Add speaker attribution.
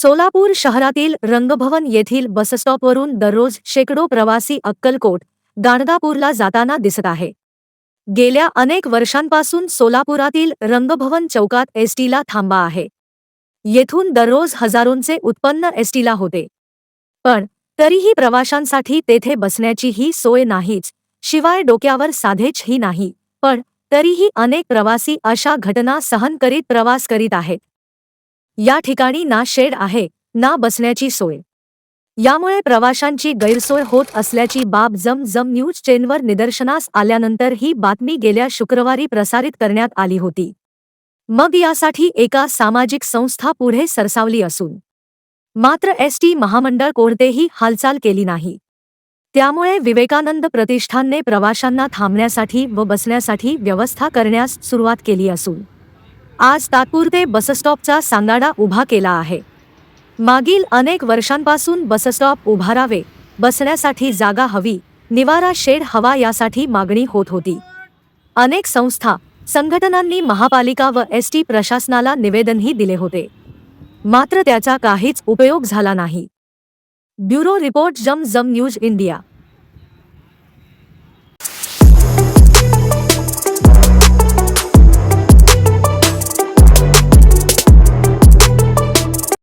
Speaker 1: सोलापूर शहरातील रंगभवन येथील बसस्टॉपवरून दररोज शेकडो प्रवासी अक्कलकोट गाणगापूरला जाताना दिसत आहे. गेल्या अनेक वर्षांपासून सोलापुरातील रंगभवन चौकात एसटीला थांबा आहे. येथून दररोज हजारोंचे उत्पन्न एसटीला होते. पण तरीही प्रवाशांसाठी तेथे बसण्याची ही सोय नाहीच शिवाय डोक्यावर साधेच ही नाही. पण तरीही अनेक प्रवासी अशा घटना सहन करीत प्रवास करीत आहेत. या ठिकाणी ना शेड आहे ना बसण्याची सोय. यामुळे प्रवाशांची गैरसोय होत असल्याची बाब जम जम न्यूज चेनवर निदर्शनास आल्यानंतर ही बातमी गेल्या शुक्रवारी प्रसारित करण्यात आली होती. मग यासाठी एका सामाजिक संस्था पुढे सरसावली असून. मात्र एसटी महामंडळ कोणतेही हालचाल केली नाही. त्यामुळे विवेकानंद प्रतिष्ठानने प्रवाशांना थांबण्यासाठी व बसण्यासाठी व्यवस्था करण्यास सुरुवात केली असून. आज तात्पुरते बसस्टॉपचा सांगाडा उभा केला आहे. मागील अनेक वर्षांपासून बसस्टॉप उभारावे बसण्यासाठी जागा हवी निवारा शेड हवा यासाठी मागणी होत होती. अनेक संस्था संघटनांनी महापालिका व एस टी प्रशासनाला निवेदनही दिले होते. मात्र त्याचा काहीच उपयोग झाला नाही. ब्युरो रिपोर्ट जम जम न्यूज इंडिया